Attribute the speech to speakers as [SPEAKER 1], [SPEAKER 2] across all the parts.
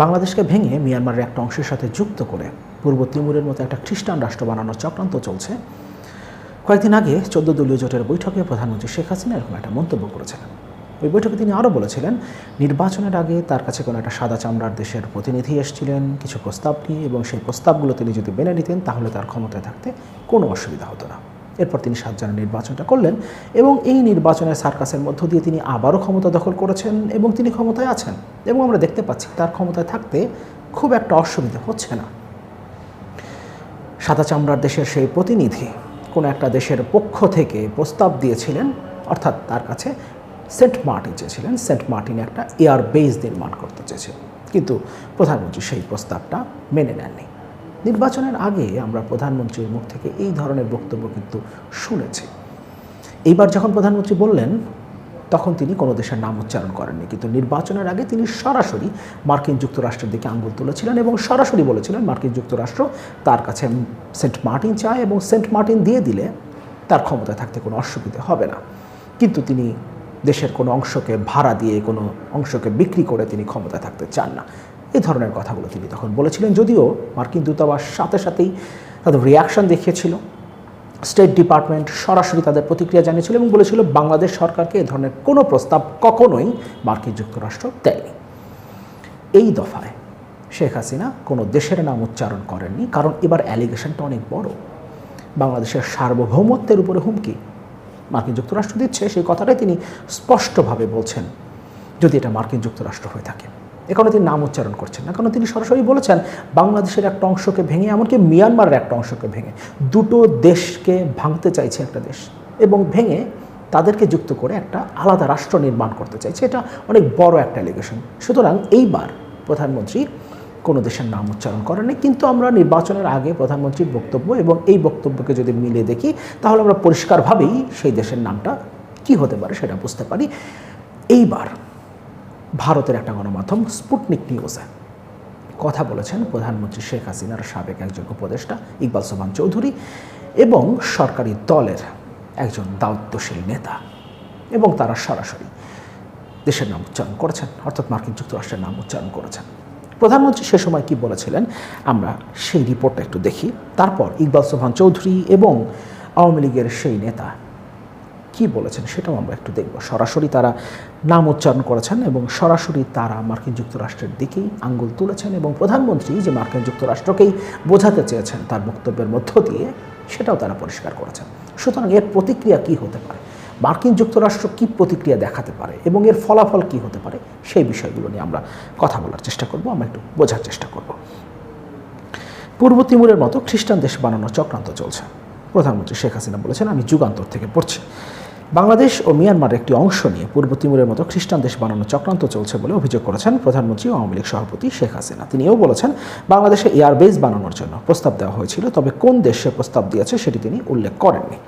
[SPEAKER 1] বাংলাদেশকে ভেঙে মিয়ানমারের একটা অংশের সাথে যুক্ত করে পূর্ব তিমুরের মতো একটা খ্রিস্টান রাষ্ট্র বানানোর চক্রান্ত চলছে। কয়েকদিন আগে চোদ্দ দলীয় জোটের বৈঠকে প্রধানমন্ত্রী শেখ হাসিনা এরকম একটা মন্তব্য করেছিলেন ওই বৈঠকে তিনি আরও বলেছিলেন, নির্বাচনের আগে তার কাছে কোনো একটা সাদা চামড়ার দেশের প্রতিনিধি এসেছিলেন, কিছু প্রস্তাব নিয়ে, এবং সেই প্রস্তাবগুলো তিনি যদি মেনে নিতেন, তাহলে তার ক্ষমতায় থাকতে কোনো অসুবিধা হতো না। এরপর তিনি সাত জানুয়ারি নির্বাচনটা করলেন এবং এই নির্বাচনের সার্কাসের মধ্য দিয়ে তিনি আবারও ক্ষমতা দখল করেছেন এবং তিনি ক্ষমতায় আছেন এবং আমরা দেখতে পাচ্ছি তার ক্ষমতায় থাকতে খুব একটা অসুবিধা হচ্ছে না। সাদা চামড়ার দেশের সেই প্রতিনিধি কোনো একটা দেশের পক্ষ থেকে প্রস্তাব দিয়েছিলেন, অর্থাৎ তার কাছে সেন্ট মার্টিন চেয়েছিলেন, সেন্ট মার্টিনে একটা এয়ার বেস নির্মাণ করতে চেয়েছিলেন। কিন্তু প্রধানমন্ত্রী সেই প্রস্তাবটা মেনে নেননি। নির্বাচনের আগে আমরা প্রধানমন্ত্রীর মুখ থেকে এই ধরনের বক্তব্য কিন্তু শুনেছি। এইবার যখন প্রধানমন্ত্রী বললেন, তখন তিনি কোনো দেশের নাম উচ্চারণ করেননি, কিন্তু নির্বাচনের আগে তিনি সরাসরি মার্কিন যুক্তরাষ্ট্রের দিকে আঙ্গুল তুলেছিলেন এবং সরাসরি বলেছিলেন, মার্কিন যুক্তরাষ্ট্র তার কাছে সেন্ট মার্টিন চায় এবং সেন্ট মার্টিন দিয়ে দিলে তার ক্ষমতায় থাকতে কোনো অসুবিধে হবে না। কিন্তু তিনি দেশের কোনো অংশকে ভাড়া দিয়ে, কোনো অংশকে বিক্রি করে তিনি ক্ষমতায় থাকতে চান না। এই ধরনের কথাগুলো তিনি তখন বলেছিলেন। যদিও মার্কিন দূতাবাস সাথে সাথেই তাদের রিয়াকশন দেখিয়েছিল। স্টেট ডিপার্টমেন্ট সরাসরি তাদের প্রতিক্রিয়া জানিয়েছিল এবং বলেছিল, বাংলাদেশ সরকারকে এ ধরনের কোনো প্রস্তাব কখনোই মার্কিন যুক্তরাষ্ট্র দেয়নি। এই দফায় শেখ হাসিনা কোনো দেশের নাম উচ্চারণ করেননি, কারণ এবার অ্যালিগেশনটা অনেক বড়। বাংলাদেশের সার্বভৌমত্বের উপরে হুমকি মার্কিন যুক্তরাষ্ট্র দিচ্ছে। সেই কথাটাই তিনি স্পষ্টভাবে বলছেন, যদি এটা মার্কিন যুক্তরাষ্ট্র হয়ে থাকে। এ তিনি নাম উচ্চারণ করছেন না। কারণ তিনি সরাসরি বলেছেন, বাংলাদেশের একটা অংশকে ভেঙে, এমনকি মিয়ানমারের একটা অংশকে ভেঙে, দুটো দেশকে ভাঙতে চাইছে একটা দেশ এবং ভেঙে তাদেরকে যুক্ত করে একটা আলাদা রাষ্ট্র নির্মাণ করতে চাইছে। এটা অনেক বড় একটা এলিগেশন সুতরাং এইবার প্রধানমন্ত্রী কোনো দেশের নাম উচ্চারণ করেনি কিন্তু আমরা নির্বাচনের আগে প্রধানমন্ত্রীর বক্তব্য এবং এই বক্তব্যকে যদি মিলে দেখি, তাহলে আমরা পরিষ্কারভাবেই সেই দেশের নামটা কি হতে পারে সেটা বুঝতে পারি। এইবার ভারতের একটা গণমাধ্যম, স্পুটনিক নিউজে কথা বলেছেন প্রধানমন্ত্রী শেখ হাসিনার সাবেক একজন উপদেষ্টা ইকবাল সোমান চৌধুরী এবং সরকারি দলের একজন দায়িত্বশীল নেতা এবং তারা সরাসরি দেশের নাম উচ্চারণ করেছেন, অর্থাৎ মার্কিন যুক্তরাষ্ট্রের নাম উচ্চারণ করেছেন। প্রধানমন্ত্রী সে সময় কি বলেছিলেন? আমরা সেই রিপোর্টটা একটু দেখি। তারপর ইকবাল সোহান চৌধুরী এবং আওয়ামী লীগের সেই নেতা কি বলেছেন সেটাও আমরা একটু দেখব। সরাসরি তারা নাম উচ্চারণ করেছেন এবং সরাসরি তারা মার্কিন যুক্তরাষ্ট্রের দিকেই আঙ্গুল তুলেছেন এবং প্রধানমন্ত্রী যে মার্কিন যুক্তরাষ্ট্রকেই বোঝাতে চেয়েছেন তার বক্তব্যের মধ্য দিয়ে, সেটাও তারা পরিষ্কার করেছেন। সুতরাং এর প্রতিক্রিয়া কি হতে পারে? মার্কিন যুক্তরাষ্ট্র কি প্রতিক্রিয়া দেখাতে পারে এবং এর ফলাফল কি হতে পারে সেই বিষয়গুলো নিয়ে আমরা কথা বলার চেষ্টা করব, আমরা একটু বোঝার চেষ্টা করব। পূর্ব তিমুরের মতো খ্রিস্টান দেশ বানানোর চক্রান্ত চলছে। প্রধানমন্ত্রী শেখ হাসিনা বলেছেন, আমি যুগান্তর থেকে পড়ছি। বাংলাদেশ ও মিয়ানমারের একটি অংশ নিয়ে পূর্ব তিমুরের মতো খ্রিস্টান দেশ বানানোর চক্রান্ত চলছে বলে অভিযোগ করেছেন প্রধানমন্ত্রী আওয়ামী লীগ সভাপতি শেখ হাসিনা। তিনিও বলেছেন, বাংলাদেশে এয়ারবেস বানানোর জন্য প্রস্তাব দেওয়া হয়েছিল, তবে কোন দেশে প্রস্তাব দিয়েছে সেটি তিনি উল্লেখ করেননি।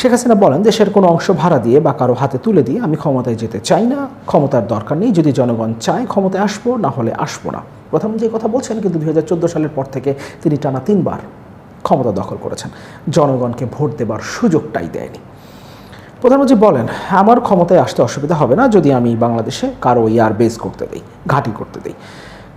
[SPEAKER 1] শেখ হাসিনা বলেন, দেশের কোনো অংশ ভাড়া দিয়ে বা কারও হাতে তুলে দিয়ে আমি ক্ষমতায় যেতে চাই না, ক্ষমতার দরকার নেই, যদি জনগণ চায় ক্ষমতায় আসব, না হলে আসব না। প্রধানমন্ত্রী কথা বলছেন, কিন্তু দুই হাজার চোদ্দ সালের পর থেকে তিনি টানা তিনবার ক্ষমতা দখল করেছেন। জনগণকে ভোট দেবার সুযোগটাই দেয়নি। প্রধানমন্ত্রী বলেন, আমার ক্ষমতায় আসতে অসুবিধা হবে না যদি আমি বাংলাদেশে কারও ইয়ার বেস করতে দিই, ঘাঁটি করতে দিই।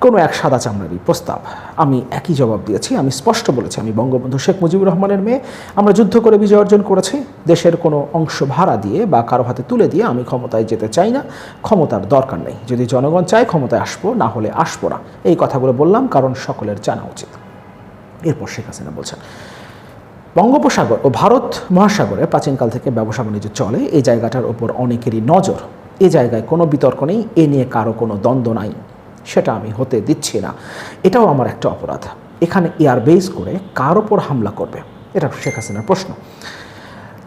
[SPEAKER 1] কোনো এক সাদা চামড়ারই প্রস্তাব। আমি একই জবাব দিয়েছি, আমি স্পষ্ট বলেছি, আমি বঙ্গবন্ধু শেখ মুজিবুর রহমানের মেয়ে, আমরা যুদ্ধ করে বিজয় অর্জন করেছি। দেশের কোনো অংশ ভাড়া দিয়ে বা কারও হাতে তুলে দিয়ে আমি ক্ষমতায় যেতে চাই না, ক্ষমতার দরকার নেই। যদি জনগণ চায় ক্ষমতায় আসব, না হলে আসব না। এই কথাগুলো বললাম কারণ সকলের জানা উচিত। এরপর শেখ হাসিনা বলছেন বঙ্গোপসাগর ও ভারত মহাসাগরে প্রাচীনকাল থেকে ব্যবসা বাণিজ্য চলে। এই জায়গাটার ওপর অনেকেরই নজর। এ জায়গায় কোনো বিতর্ক নেই, এ নিয়ে কারও কোনো দ্বন্দ্ব নাই। সেটা আমি হতে দিচ্ছি না। এটাও আমার একটা অপরাধ। এখানে এয়ারবেস করে কার ওপর হামলা করবে? এটা শেখ হাসিনার প্রশ্ন।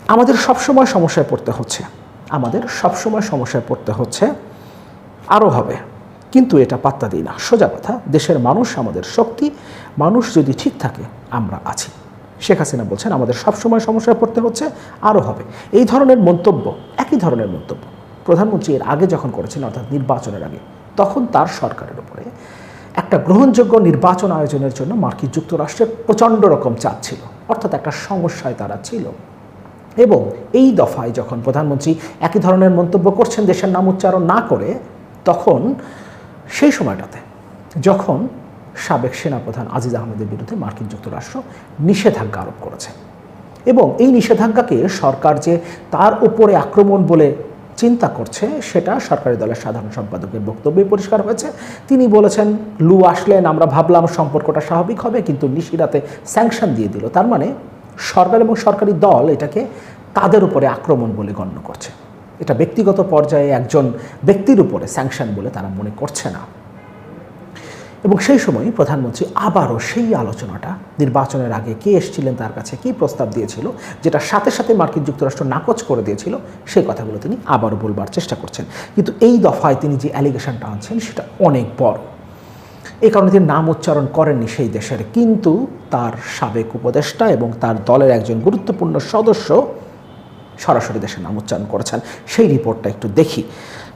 [SPEAKER 1] আমাদের সবসময় সমস্যায় পড়তে হচ্ছে। আমাদের সবসময় সমস্যায় পড়তে হচ্ছে আরও হবে। কিন্তু এটা পাত্তা দিই না। সোজা কথা, দেশের মানুষ আমাদের শক্তি। মানুষ যদি ঠিক থাকে, আমরা আছি। শেখ হাসিনা বলছেন, আমাদের সবসময় সমস্যায় পড়তে হচ্ছে, আরও হবে। এই ধরনের মন্তব্য, একই ধরনের মন্তব্য। প্রধানমন্ত্রী এর আগে যখন করেছিলেন অর্থাৎ নির্বাচনের আগে, তখন তার সরকারের উপরে একটা গ্রহণযোগ্য নির্বাচন আয়োজনের জন্য মার্কিন যুক্তরাষ্ট্রের প্রচণ্ড রকম চাপ ছিল, অর্থাৎ একটা সমস্যায় তারা ছিল। এবং এই দফায় যখন প্রধানমন্ত্রী একই ধরনের মন্তব্য করছেন, দেশের নাম উচ্চারণ না করে, তখন সেই সময়টাতে যখন সাবেক সেনাপ্রধান আজিজ আহমেদের বিরুদ্ধে মার্কিন যুক্তরাষ্ট্র নিষেধাজ্ঞা আরোপ করেছে। এবং এই নিষেধাজ্ঞাকে সরকার যে তার উপরে আক্রমণ বলে চিন্তা করছে, সেটা সরকারি দলের সাধারণ সম্পাদকের বক্তব্যে পরিষ্কার হয়েছে। তিনি বলেছেন, লু আসলেন, আমরা ভাবলাম সম্পর্কটা স্বাভাবিক হবে, কিন্তু নিশিরাতে স্যাংশন দিয়ে দিল। তার মানে সরকার এবং সরকারি দল এটাকে তাদের উপরে আক্রমণ বলে গণ্য করছে। এটা ব্যক্তিগত পর্যায়ে একজন ব্যক্তির উপরে স্যাংশন বলে তারা মনে করছে না। এবং সেই সময় প্রধানমন্ত্রী আবারও সেই আলোচনাটা, নির্বাচনের আগে কে এসেছিলেন তার কাছে, কী প্রস্তাব দিয়েছিল, যেটা সাথে সাথে মার্কিন যুক্তরাষ্ট্র নাকচ করে দিয়েছিল, সেই কথাগুলো তিনি আবারও বলবার চেষ্টা করছেন। কিন্তু এই দফায় তিনি যে অ্যালিগেশনটা আনছেন, সেটা অনেক বড়। এই কারণে তিনি নাম উচ্চারণ করেননি সেই দেশের, কিন্তু তার সাবেক উপদেষ্টা এবং তার দলের একজন গুরুত্বপূর্ণ সদস্য সরাসরি দেশের নাম উচ্চারণ করেছেন। সেই রিপোর্টটা একটু দেখি।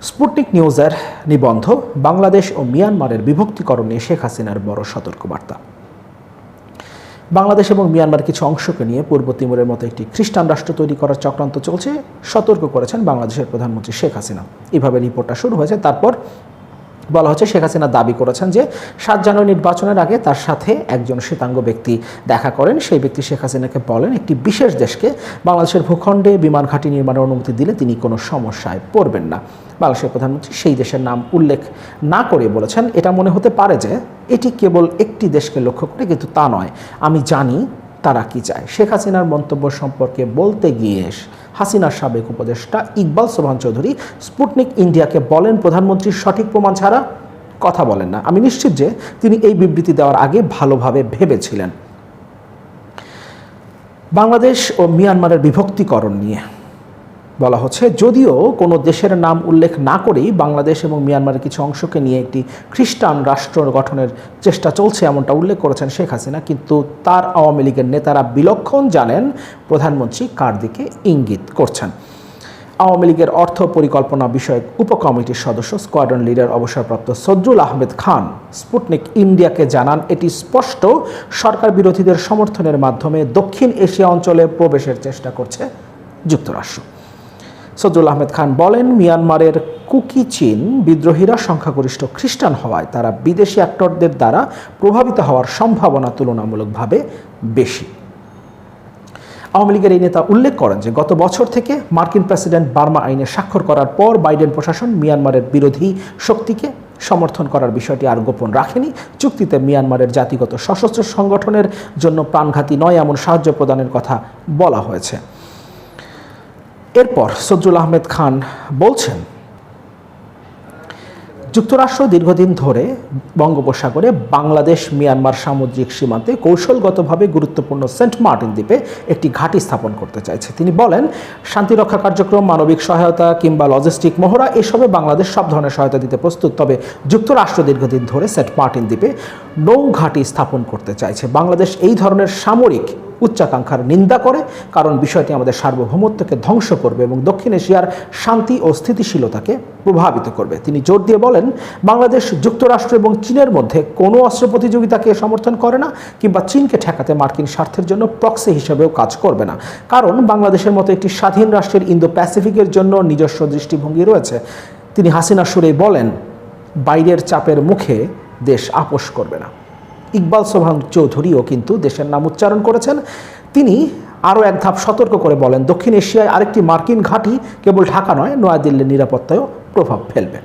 [SPEAKER 1] স্পুটনিক নিউজের নিবন্ধ, বাংলাদেশ ও মিয়ানমারের বিভক্তিকরণ শেখ হাসিনার বড় সতর্কবার্তা। বাংলাদেশ এবং মিয়ানমার কিছু অংশকে নিয়ে পূর্ব তিমুরের মতো একটি খ্রিস্টান রাষ্ট্র তৈরি করার চক্রান্ত চলছে। সতর্ক করেছেন বাংলাদেশের প্রধানমন্ত্রী শেখ হাসিনা। এভাবে রিপোর্টটা শুরু হয়েছে, তারপর বলা হচ্ছে শেখ হাসিনা দাবি করেছেন যে সাত জানুয়ারি নির্বাচনের আগে তার সাথে একজন শ্বেতাঙ্গ ব্যক্তি দেখা করেন। সেই ব্যক্তি শেখ হাসিনাকে বলেন, একটি বিশেষ দেশকে বাংলাদেশের ভূখণ্ডে বিমান ঘাঁটি নির্মাণের অনুমতি দিলে তিনি কোনো সমস্যায় পড়বেন না। বাংলাদেশের প্রধানমন্ত্রী সেই দেশের নাম উল্লেখ না করে বলেছেন। এটা মনে হতে পারে যে এটি কেবল একটি দেশকে লক্ষ্য করে, কিন্তু তা নয়। আমি জানি তারা কি চায়? শেখ হাসিনার মন্তব্য সম্পর্কে বলতে গিয়ে হাসিনার সাবেক উপদেষ্টা ইকবাল সোহান চৌধুরী স্পুটনিক ইন্ডিয়াকে বলেন, প্রধানমন্ত্রীর সঠিক প্রমাণ ছাড়া কথা বলেন না। আমি নিশ্চিত যে তিনি এই বিবৃতি দেওয়ার আগে ভালোভাবে ভেবেছিলেন। বাংলাদেশ ও মিয়ানমারের বিভক্তিকরণ নিয়ে বলা হচ্ছে, যদিও কোনো দেশের নাম উল্লেখ না করেই বাংলাদেশ এবং মিয়ানমারের কিছু অংশকে নিয়ে একটি খ্রিস্টান রাষ্ট্র গঠনের চেষ্টা চলছে এমনটা উল্লেখ করেছেন শেখ হাসিনা। কিন্তু তার আওয়ামী লীগের নেতারা বিলক্ষণ জানেন, প্রধানমন্ত্রী কার দিকে ইঙ্গিত করছেন? আওয়ামী লীগের অর্থ পরিকল্পনা বিষয়ক উপকমিটির সদস্য, স্কোয়াড্রন লিডার অবসরপ্রাপ্ত সজ্জুল আহমেদ খান স্পুটনিক ইন্ডিয়াকে জানান, এটি স্পষ্ট, সরকার বিরোধীদের সমর্থনের মাধ্যমে দক্ষিণ এশিয়া অঞ্চলে প্রবেশের চেষ্টা করছে যুক্তরাষ্ট্র। সজ্জুল আহমেদ খান বলেন, মিয়ানমারের কুকি চীন বিদ্রোহীরা সংখ্যাগরিষ্ঠ খ্রিস্টান হওয়ায় তারা বিদেশি অ্যাক্টরদের দ্বারা প্রভাবিত হওয়ার সম্ভাবনা তুলনামূলকভাবে বেশি। আওয়ামী লীগের এই নেতা উল্লেখ করেন যে, গত বছর থেকে মার্কিন প্রেসিডেন্ট বার্মা আইনে স্বাক্ষর করার পর বাইডেন প্রশাসন মিয়ানমারের বিরোধী শক্তিকে সমর্থন করার বিষয়টি আর গোপন রাখেনি। চুক্তিতে মিয়ানমারের জাতিগত সশস্ত্র সংগঠনের জন্য প্রাণঘাতী নয় এমন সাহায্য প্রদানের কথা বলা হয়েছে। এরপর সজ্জুল আহমেদ খান বলছেন, যুক্তরাষ্ট্র দীর্ঘদিন ধরে বঙ্গোপসাগরে বাংলাদেশ, মিয়ানমার সামুদ্রিক সীমান্তে কৌশলগতভাবে গুরুত্বপূর্ণ সেন্ট মার্টিন দ্বীপে একটি ঘাঁটি স্থাপন করতে চাইছে। তিনি বলেন শান্তিরক্ষা কার্যক্রম, মানবিক সহায়তা কিংবা লজিস্টিক মহড়া, এসবে বাংলাদেশ সব ধরনের সহায়তা দিতে প্রস্তুত। তবে যুক্তরাষ্ট্র দীর্ঘদিন ধরে সেন্ট মার্টিন দ্বীপে নৌ ঘাঁটি স্থাপন করতে চাইছে। বাংলাদেশ এই ধরনের সামরিক উচ্চাকাঙ্ক্ষার নিন্দা করে, কারণ বিষয়টি আমাদের সার্বভৌমত্বকে ধ্বংস করবে এবং দক্ষিণ এশিয়ার শান্তি ও স্থিতিশীলতাকে প্রভাবিত করবে। তিনি জোর দিয়ে বলেন, বাংলাদেশ যুক্তরাষ্ট্র এবং চীনের মধ্যে কোনো অস্ত্র প্রতিযোগিতাকে সমর্থন করে না, কিংবা চীনকে ঠেকাতে মার্কিন স্বার্থের জন্য প্রক্সি হিসেবেও কাজ করবে না। কারণ বাংলাদেশের মতো একটি স্বাধীন রাষ্ট্রের ইন্দো প্যাসিফিকের জন্য নিজস্ব দৃষ্টিভঙ্গি রয়েছে। তিনি হাসিনা সুরেই বলেন, বাইরের চাপের মুখে দেশ আপোষ করবে না। ইকবাল সোভান চৌধুরীও কিন্তু দেশের নাম উচ্চারণ করেছেন। তিনি আরও এক ধাপ সতর্ক করে বলেন, দক্ষিণ এশিয়ায় আরেকটি মার্কিন ঘাঁটি কেবল ঢাকা নয়, নয়াদিল্লির নিরাপত্তায়ও প্রভাব ফেলবে।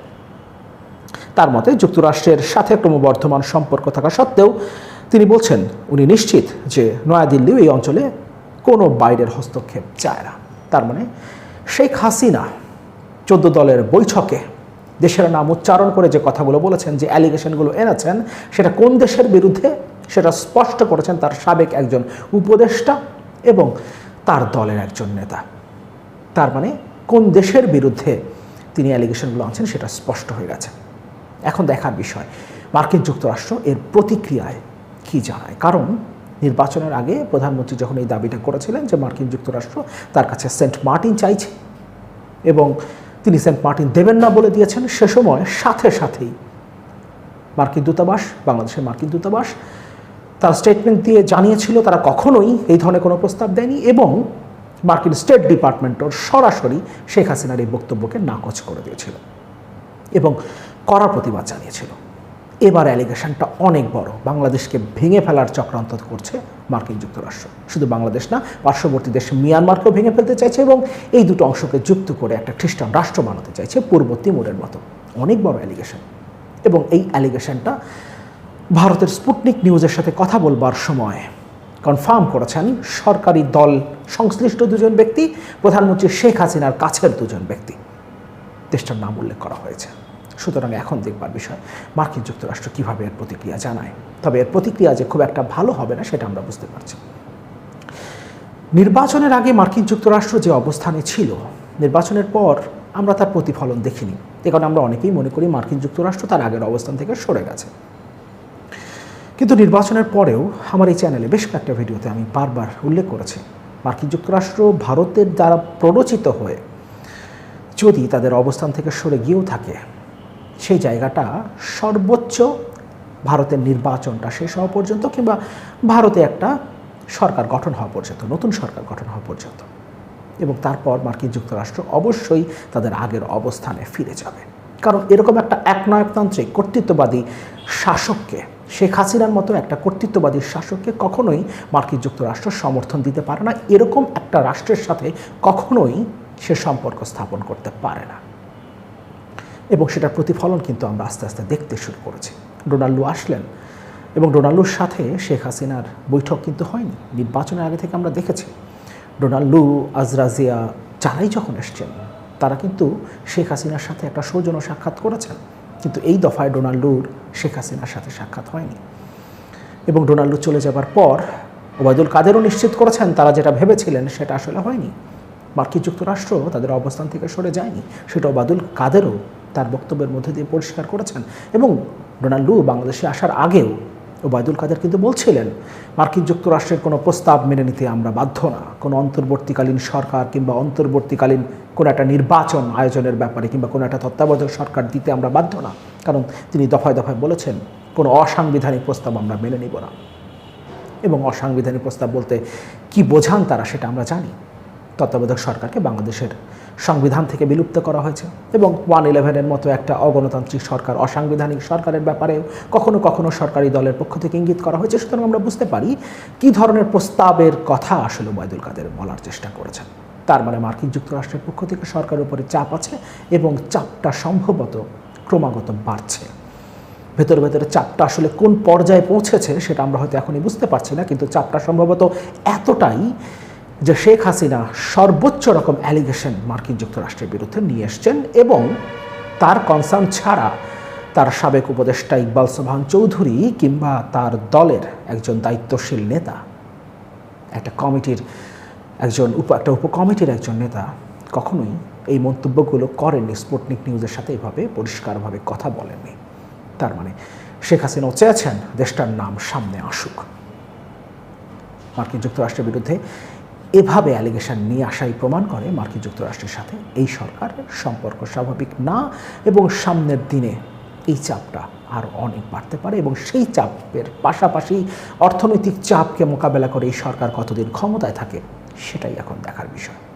[SPEAKER 1] তার মতে, যুক্তরাষ্ট্রের সাথে ক্রমবর্ধমান সম্পর্ক থাকা সত্ত্বেও তিনি বলছেন, উনি নিশ্চিত যে নয়াদিল্লিও এই অঞ্চলে কোনো বাইরের হস্তক্ষেপ চায় না। তার মানে শেখ হাসিনা চোদ্দ দলের বৈঠকে দেশের নাম উচ্চারণ করে যে কথাগুলো বলেছেন, যে অ্যালিগেশনগুলো এনেছেন, সেটা কোন দেশের বিরুদ্ধে, সেটা স্পষ্ট করেছেন তার সাবেক একজন উপদেষ্টা এবং তার দলের একজন নেতা। তার মানে কোন দেশের বিরুদ্ধে তিনি অ্যালিগেশনগুলো আনছেন সেটা স্পষ্ট হয়ে গেছে। এখন দেখার বিষয়, মার্কিন যুক্তরাষ্ট্র এর প্রতিক্রিয়ায় কি জানায়? কারণ নির্বাচনের আগে প্রধানমন্ত্রী যখন এই দাবিটা করেছিলেন যে মার্কিন যুক্তরাষ্ট্র তার কাছে সেন্ট মার্টিন চাইছে এবং তিনি সেন্ট মার্টিন দেবেন না বলে দিয়েছেন, সে সময় সাথে সাথেই মার্কিন দূতাবাস, বাংলাদেশের মার্কিন দূতাবাস, তার স্টেটমেন্ট দিয়ে জানিয়েছিল তারা কখনোই এই ধরনের কোনো প্রস্তাব দেয়নি এবং মার্কিন স্টেট ডিপার্টমেন্টর সরাসরি শেখ হাসিনার এই বক্তব্যকে নাকচ করে দিয়েছিল এবং কড়া প্রতিবাদ জানিয়েছিল। এবার অ্যালিগেশনটা অনেক বড়। বাংলাদেশকে ভেঙে ফেলার চক্রান্ত করছে মার্কিন যুক্তরাষ্ট্র। শুধু বাংলাদেশ না, পার্শ্ববর্তী দেশ মিয়ানমারকেও ভেঙে ফেলতে চাইছে এবং এই দুটো অংশকে যুক্ত করে একটা খ্রিস্টান রাষ্ট্র বানাতে চাইছে পূর্ব তিমুরের মতো। অনেক বড় অ্যালিগেশন এবং এই অ্যালিগেশনটা ভারতের স্পুটনিক নিউজের সাথে কথা বলবার সময় কনফার্ম করেছেন সরকারি দল সংশ্লিষ্ট দুজন ব্যক্তি, প্রধানমন্ত্রী শেখ হাসিনার কাছের দুজন ব্যক্তি। দেশটার নাম উল্লেখ করা হয়েছে। সুতরাং এখন দেখবার বিষয়, মার্কিন যুক্তরাষ্ট্র কীভাবে এর প্রতিক্রিয়া জানায়? তবে এর প্রতিক্রিয়া যে খুব একটা ভালো হবে না, সেটা আমরা বুঝতে পারছি। নির্বাচনের আগে মার্কিন যুক্তরাষ্ট্র যে অবস্থানে ছিল, নির্বাচনের পর আমরা তার প্রতিফলন দেখিনি। এ কারণে আমরা অনেকেই মনে করি মার্কিন যুক্তরাষ্ট্র তার আগের অবস্থান থেকে সরে গেছে। কিন্তু নির্বাচনের পরেও আমার এই চ্যানেলে বেশ কয়েকটা ভিডিওতে আমি বারবার উল্লেখ করেছি, মার্কিন যুক্তরাষ্ট্র ভারতের দ্বারা প্ররোচিত হয়ে যদি তাদের অবস্থান থেকে সরে গিয়েও থাকে সেই জায়গাটা সর্বোচ্চ ভারতের নির্বাচনটা শেষ হওয়া পর্যন্ত কিংবা ভারতে একটা সরকার গঠন হওয়া পর্যন্ত, নতুন সরকার গঠন হওয়া পর্যন্ত। এবং তারপর মার্কিন যুক্তরাষ্ট্র অবশ্যই তাদের আগের অবস্থানে ফিরে যাবে। কারণ এরকম একটা একনায়কতান্ত্রিক কর্তৃত্ববাদী শাসককে, শেখ হাসিনার মতো একটা কর্তৃত্ববাদী শাসককে কখনোই মার্কিন যুক্তরাষ্ট্র সমর্থন দিতে পারে না। এরকম একটা রাষ্ট্রের সাথে কখনোই সে সম্পর্ক স্থাপন করতে পারে না। এবং সেটার প্রতিফলন কিন্তু আমরা আস্তে আস্তে দেখতে শুরু করেছি। ডোনাল্ডো আসলেন এবং ডোনাল্ডোর সাথে শেখ হাসিনার বৈঠক কিন্তু হয়নি নির্বাচনের আগে থেকে আমরা দেখেছি। ডোনাল্ডো, আজরাজিয়া যারাই যখন এসছেন, তারা কিন্তু শেখ হাসিনার সাথে একটা সৌজন্য সাক্ষাৎ করেছেন। কিন্তু এই দফায় ডোনাল্ডোর শেখ হাসিনার সাথে সাক্ষাৎ হয়নি। এবং ডোনাল্ডো চলে যাবার পর ওবায়দুল কাদেরও নিশ্চিত করেছেন, তারা যেটা ভেবেছিলেন সেটা আসলে হয়নি। মার্কিন যুক্তরাষ্ট্র তাদের অবস্থান থেকে সরে যায়নি, সেটা ওবায়দুল কাদেরও তার বক্তব্যের মধ্যে দিয়ে পরিষ্কার করেছেন এবং ডোনাল্ডো বাংলাদেশে আসার আগেও ওবায়দুল কাদের কিন্তু বলছিলেন, মার্কিন যুক্তরাষ্ট্রের কোনো প্রস্তাব মেনে নিতে আমরা বাধ্য না। কোনো অন্তর্বর্তীকালীন সরকার কিংবা অন্তর্বর্তীকালীন কোনো একটা নির্বাচন আয়োজনের ব্যাপারে কিংবা কোনো একটা তত্ত্বাবধায়ক সরকার দিতে আমরা বাধ্য না। কারণ তিনি দফায় দফায় বলেছেন, কোনো অসাংবিধানিক প্রস্তাব আমরা মেনে নিব না। এবং অসাংবিধানিক প্রস্তাব বলতে কি বোঝান তারা সেটা আমরা জানি। তত্ত্বাবধায়ক সরকারকে বাংলাদেশের সংবিধান থেকে বিলুপ্ত করা হয়েছে এবং ওয়ান ইলেভেনের মতো একটা অগণতান্ত্রিক সরকার, অসাংবিধানিক সরকারের ব্যাপারে কখনো কখনো সরকারি দলের পক্ষ থেকে ইঙ্গিত করা হয়েছে। সুতরাং আমরা বুঝতে পারি কী ধরনের প্রস্তাবের কথা আসলে ওবায়দুল কাদের বলার চেষ্টা করেছেন। তার মানে মার্কিন যুক্তরাষ্ট্রের পক্ষ থেকে সরকারের উপরে চাপ আছে এবং চাপটা সম্ভবত ক্রমাগত বাড়ছে। ভেতরে ভেতরে চাপটা আসলে কোন পর্যায়ে পৌঁছেছে সেটা আমরা হয়তো এখনই বুঝতে পারছি না, কিন্তু চাপটা সম্ভবত এতটাই যে শেখ হাসিনা সর্বোচ্চ রকম অ্যালিগেশন মার্কিন যুক্তরাষ্ট্রের বিরুদ্ধে নিয়ে এসছেন এবং তার কনসার্ন ছাড়া তার সাবেক উপদেষ্টা ইকবাল সোবহান চৌধুরী কিংবা তার দলের একজন দায়িত্বশীল নেতা, একটা কমিটির একজন উপ, একটা উপকমিটির একজন নেতা কখনোই এই মন্তব্যগুলো করেননি স্পুটনিক নিউজের সাথে এভাবে পরিষ্কারভাবে কথা বলেননি। তার মানে শেখ হাসিনাও চেয়েছেন দেশটার নাম সামনে আসুক। মার্কিন যুক্তরাষ্ট্রের বিরুদ্ধে এভাবে অ্যালিগেশন নিয়ে আসাই প্রমাণ করে মার্কিন যুক্তরাষ্ট্রের সাথে। এই সরকারের সম্পর্ক স্বাভাবিক না এবং সামনের দিনে এই চাপটা আর অনেক বাড়তে পারে এবং সেই চাপের পাশাপাশি অর্থনৈতিক চাপকে মোকাবেলা করে এই সরকার কতদিন ক্ষমতায় থাকে সেটাই এখন দেখার বিষয়।